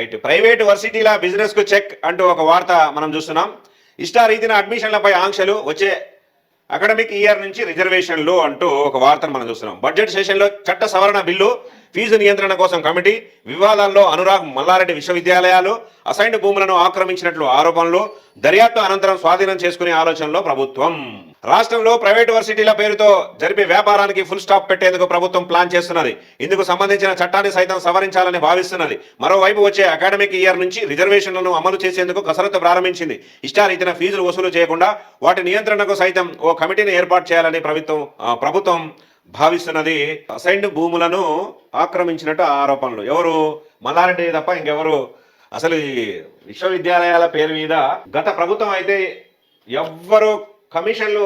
Right. Private వర్సిటీల బిజినెస్కు check అంటూ ఒక వార్త మనం చూస్తున్నాం. ఇష్టారీతిన అడ్మిషన్లపై ఆంక్షలు వచ్చే అకాడమిక్ ఇయర్ నుంచి రిజర్వేషన్లు అంటూ ఒక వార్తను మనం చూస్తున్నాం. బడ్జెట్ సెషన్లో చట్ట సవరణ బిల్లు ఫీజు నియంత్రణ కోసం కమిటీ వివాదాల్లో అనురాగ్ మల్లారెడ్డి విశ్వవిద్యాలయాలు అసైన్డ్ భూములను ఆక్రమించినట్లు ఆరోపణలు దర్యాప్తు అనంతరం స్వాధీనం చేసుకునే ఆలోచనలో ప్రభుత్వం. రాష్ట్రంలో ప్రైవేటు వర్సిటీల పేరుతో జరిపే వ్యాపారానికి ఫుల్ స్టాప్ పెట్టేందుకు ప్రభుత్వం ప్లాన్ చేస్తున్నది. ఇందుకు సంబంధించిన చట్టాన్ని సైతం సవరించాలని భావిస్తున్నది. మరోవైపు వచ్చే అకాడమిక్ ఇయర్ నుంచి రిజర్వేషన్లను అమలు చేసేందుకు కసరత్తు ప్రారంభించింది. ఇష్టారీతిన ఫీజులు వసూలు చేయకుండా వాటి నియంత్రణకు సైతం ఓ కమిటీని ఏర్పాటు చేయాలని ప్రభుత్వం ప్రభుత్వం భావిస్తున్నది. అసైన్డ్ భూములను ఆక్రమించినట్టు ఆరోపణలు. ఎవరు? మల్లారెడ్డి తప్ప ఇంకెవరు? అసలు ఈ విశ్వవిద్యాలయాల పేరు మీద గత ప్రభుత్వం అయితే ఎవ్వరు కమిషన్లు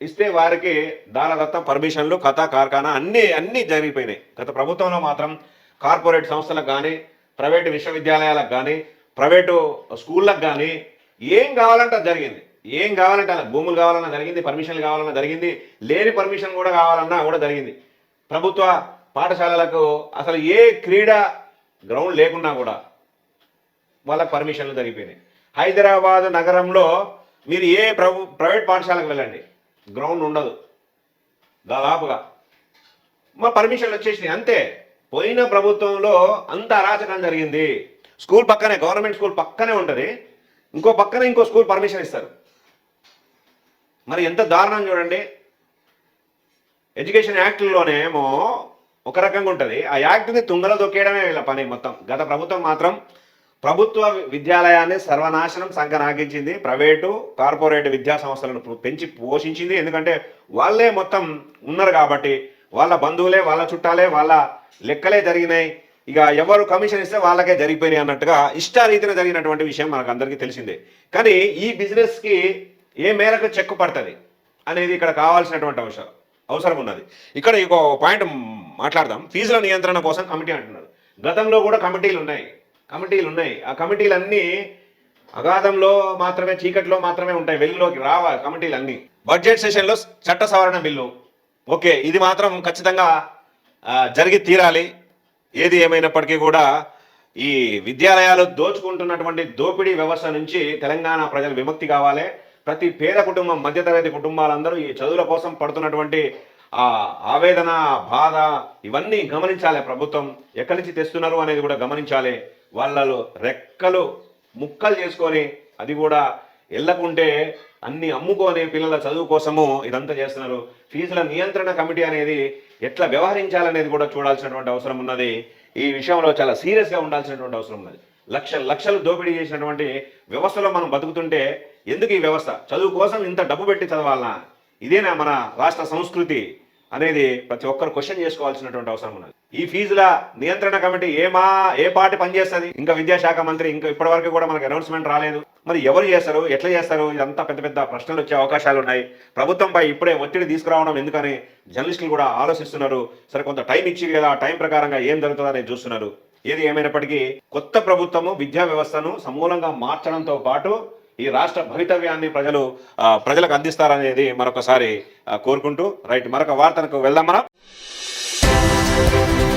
ఇస్తే వారికి దానదత్తం పర్మిషన్లు కథ కార్ఖానా అన్నీ అన్నీ జరిగిపోయినాయి. గత ప్రభుత్వంలో మాత్రం కార్పొరేట్ సంస్థలకు కానీ ప్రైవేటు విశ్వవిద్యాలయాలకు కానీ ప్రైవేటు స్కూళ్ళకు కానీ ఏం కావాలంటే అది జరిగింది. ఏం కావాలంటే అలా భూములు కావాలన్నా జరిగింది పర్మిషన్లు కావాలన్నా జరిగింది లేని పర్మిషన్ కూడా కావాలన్నా కూడా జరిగింది. ప్రభుత్వ పాఠశాలలకు అసలు ఏ క్రీడా గ్రౌండ్ లేకున్నా కూడా వాళ్ళకి పర్మిషన్లు జరిగిపోయినాయి. హైదరాబాద్ నగరంలో మీరు ఏ ప్రభు ప్రైవేట్ పాఠశాలకు వెళ్ళండి. గ్రౌండ్ ఉండదు. దాదాపుగా. మా పర్మిషన్లు వచ్చేసినాయి. అంతే. పోయిన ప్రభుత్వంలో అంత అరాచకం జరిగింది. స్కూల్ పక్కనే గవర్నమెంట్ స్కూల్ పక్కనే ఉంటుంది. ఇంకో పక్కనే ఇంకో స్కూల్ పర్మిషన్ ఇస్తారు. మరి ఎంత దారుణం చూడండి. ఎడ్యుకేషన్ యాక్ట్లోనేమో ఒక రకంగా ఉంటుంది. ఆ యాక్ట్ని తుంగలో దొక్కేయడమే వీళ్ళ పని మొత్తం. గత ప్రభుత్వం మాత్రం ప్రభుత్వ విద్యాలయాన్ని సర్వనాశనం సంకనాగించింది ప్రైవేటు కార్పొరేట్ విద్యా సంస్థలను పెంచి పోషించింది. ఎందుకంటే వాళ్ళే మొత్తం ఉన్నారు కాబట్టి వాళ్ళ బంధువులే వాళ్ళ చుట్టాలే వాళ్ళ లెక్కలే జరిగినాయి. ఇక ఎవరు కమిషన్ ఇస్తే వాళ్ళకే జరిగిపోయినాయి అన్నట్టుగా ఇష్టారీతిన జరిగినటువంటి విషయం మనకు అందరికీ తెలిసిందే. కానీ ఈ బిజినెస్కి ఏ మేరకు చెక్కు పడుతుంది అనేది ఇక్కడ కావాల్సినటువంటి అవసరం అవసరం ఉన్నది. ఇక్కడ ఇంకో పాయింట్ మాట్లాడదాం. ఫీజుల నియంత్రణ కోసం కమిటీ అంటున్నారు గతంలో కూడా కమిటీలు ఉన్నాయి. కమిటీలు ఉన్నాయి. ఆ కమిటీలన్నీ అగాధంలో మాత్రమే చీకట్లో మాత్రమే ఉంటాయి. వెలుగులోకి రావా కమిటీలు అన్ని బడ్జెట్ సెషన్లో చట్ట సవరణ బిల్లు. ఓకే ఇది మాత్రం ఖచ్చితంగా జరిగి తీరాలి. ఏది ఏమైనప్పటికీ కూడా ఈ విద్యాలయాలు దోచుకుంటున్నటువంటి దోపిడీ వ్యవస్థ నుంచి తెలంగాణ ప్రజలు విముక్తి కావాలి. ప్రతి పేద కుటుంబం మధ్యతరగతి కుటుంబాలందరూ ఈ చదువుల కోసం పడుతున్నటువంటి ఆ ఆవేదన బాధ ఇవన్నీ గమనించాలి ప్రభుత్వం. ఎక్కడి నుంచి తెస్తున్నారు అనేది కూడా గమనించాలి. వాళ్ళలో రెక్కలు ముక్కలు చేసుకొని అది కూడా ఎల్లకుంటే అన్ని అమ్ముకొని పిల్లల చదువు కోసము ఇదంతా చేస్తున్నారు. ఫీజుల నియంత్రణ కమిటీ అనేది ఎట్లా వ్యవహరించాలనేది కూడా చూడాల్సినటువంటి అవసరం ఉన్నది. ఈ విషయంలో చాలా సీరియస్గా ఉండాల్సినటువంటి అవసరం ఉన్నది. లక్ష లక్షలు దోపిడీ చేసినటువంటి వ్యవస్థలో మనం బతుకుతుంటే ఎందుకు ఈ వ్యవస్థ? చదువు కోసం ఇంత డబ్బు పెట్టి చదవాలనా? ఇదేనా మన రాష్ట్ర సంస్కృతి అనేది ప్రతి ఒక్కరు క్వశ్చన్ చేసుకోవాల్సినటువంటి అవసరం ఉన్నది. ఈ ఫీజుల నియంత్రణ కమిటీ ఏమా ఏ పార్టీ పనిచేస్తుంది? ఇంకా విద్యాశాఖ మంత్రి ఇంకా ఇప్పటివరకు కూడా మనకు అనౌన్స్మెంట్ రాలేదు. మరి ఎవరు చేస్తారు? ఎట్లా చేస్తారు? ఇదంతా పెద్ద పెద్ద ప్రశ్నలు వచ్చే అవకాశాలు ఉన్నాయి. ప్రభుత్వంపై ఇప్పుడే ఒత్తిడి తీసుకురావడం ఎందుకని జర్నలిస్టులు కూడా ఆలోచిస్తున్నారు. సరే కొంత టైం ఇచ్చి కదా టైం ప్రకారంగా ఏం జరుగుతుందని చూస్తున్నారు. ఏది ఏమైనప్పటికీ కొత్త ప్రభుత్వము విద్యా వ్యవస్థను సమూలంగా మార్చడంతో పాటు ఈ రాష్ట్ర భవితవ్యాన్ని ప్రజలు ప్రజలకు అందిస్తారనేది మరొకసారి కోరుకుంటూ రైట్ మరొక వార్తలకు వెళ్దాం మనం. Música